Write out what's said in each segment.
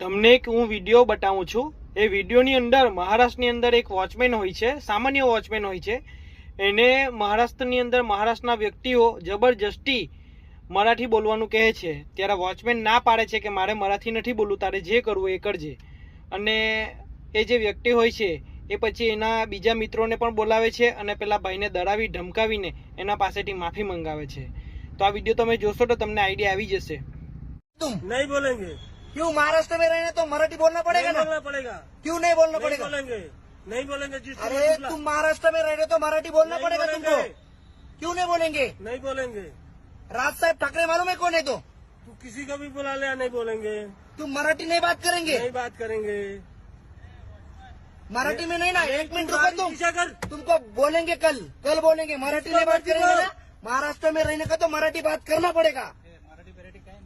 તમને એક હું વીડિયો બતાવું છું. એ વિડીયોની અંદર મહારાષ્ટ્રની અંદર એક વોચમેન હોય છે, સામાન્ય વોચમેન હોય છે. એને મહારાષ્ટ્રની અંદર મહારાષ્ટ્રના વ્યક્તિઓ જબરજસ્તી મરાઠી બોલવાનું કહે છે. ત્યારે વોચમેન ના પાડે છે કે મારે મરાઠી નથી બોલવું, તારે જે કરવું એ કરજે. અને એ જે વ્યક્તિ હોય છે, એ પછી એના બીજા મિત્રોને પણ બોલાવે છે અને પેલા ભાઈને ડરાવી ધમકાવીને એના પાસેથી માફી મંગાવે છે. તો આ વીડિયો તમે જોશો તો તમને આઈડિયા આવી જશે. નહીં બોલેંગે. क्यों महाराष्ट्र में रहने तो मराठी बोलना पड़ेगा ना? बोलना पड़ेगा। क्यों नहीं बोलना पड़ेगा? बोलेंगे। नहीं बोलेंगे जिस अरे तुम महाराष्ट्र में रह रहे तो मराठी बोलना पड़ेगा। तुमको। क्यों नहीं बोलेंगे? नहीं बोलेंगे। राज साहब ठाकरे मालूम है कौन है तो? तू किसी को भी बुला लिया नहीं बोलेंगे। तुम मराठी नहीं बात करेंगे? नहीं बात करेंगे। मराठी में नहीं ना? एक मिनट रुको तुम। कर। तुमको बोलेंगे कल। कल बोलेंगे। मराठी में बात करेंगे ना? महाराष्ट्र में रहने का तो मराठी बात करना पड़ेगा।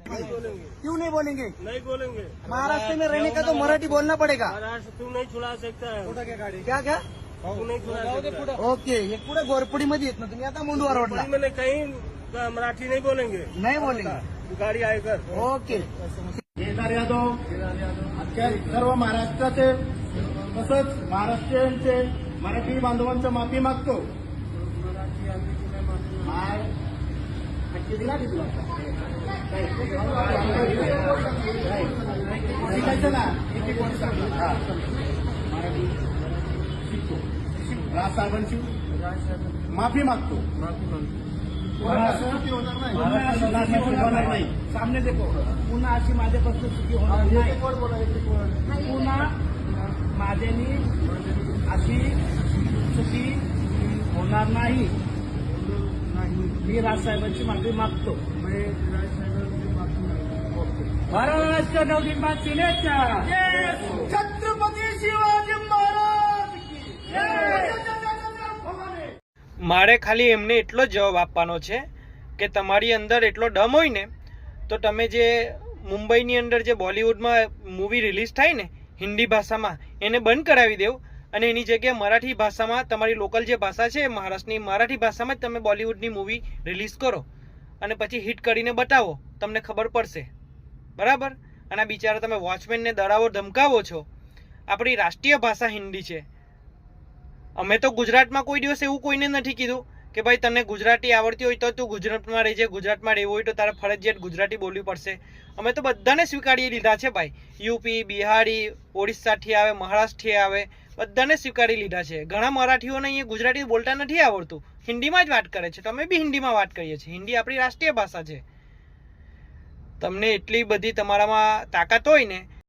क्यों नहीं बोलेंगे? नहीं बोलेंगे। महाराष्ट्र में रहने का तो मराठी बोलना पड़ेगा। महाराष्ट्र तू नहीं छुड़ा सकता है। क्या क्या? तू नहीं छुड़ा सकता। ओके हे पुढे गोरपुडी मध्ये येत ना तुम्ही. आता मुंडवर रोडला. मैंने कहीं मराठी नहीं बोलेंगे. नाही बोलेंगे. तू गाड़ी आएकर ओके. केदार यादव. अख्ख्या सर्व महाराष्ट्राचे तसंच महाराष्ट्रीयांचे मराठी बांधवांचं माफ़ी मागतो. शिकायचं ना एक एक वर्ष. मराठी शिकतो राजसाहेबांची माफी मागतो. होणार नाही सामने देखो. पुन्हा अशी माझ्यापासून चुकी होणार नाही. पुन्हा माझ्यानी अशी चुकी होणार नाही. मी राजसाहेबांची माफी मागतो महाराष्ट्र नवनिर्माण सेनेच्या छत्रपती शिवाजी महाराज की जय. મારે ખાલી એમને એટલો જ જવાબ આપવાનો છે કે તમારી અંદર એટલો દમ હોય ને તો તમે જે મુંબઈની અંદર જે બોલિવૂડમાં મૂવી રિલીઝ થાય ને હિન્દી ભાષામાં એને બંધ કરાવી દેવ અને એની જગ્યાએ મરાઠી ભાષામાં તમારી લોકલ જે ભાષા છે, મહારાષ્ટ્રની મરાઠી ભાષામાં જ તમે બોલિવૂડની મૂવી રિલીઝ કરો અને પછી હિટ કરીને બતાવો, તમને ખબર પડશે. બરાબર? અને આ બિચારા તમે વોચમેનને દડાવો, ધમકાવો છો. આપણી રાષ્ટ્રીય ભાષા હિન્દી છે. અમે તો ગુજરાતમાં કોઈ દિવસ એવું કોઈને નથી કીધું કે ભાઈ તને ગુજરાતી આવડતી હોય તો તું ગુજરાતમાં રહેજે, ગુજરાતમાં રહેવું હોય તો તારે ફરજિયાત ગુજરાતી બોલવી પડશે. અમે તો બધાને સ્વીકારી લીધા છે ભાઈ. યુપી, બિહારી, ઓડિશાથી આવે, મહારાષ્ટ્રથી આવે, બધાને સ્વીકારી લીધા છે. ઘણા મરાઠીઓને અહીંયા ગુજરાતી બોલતા નથી આવડતું. હિન્દીમાં જ વાત કરે છે. તમે બી હિન્દીમાં વાત કરીએ છીએ. હિન્દી આપણી રાષ્ટ્રીય ભાષા છે. તમને એટલી બધી તમારામાં તાકાત હોય ને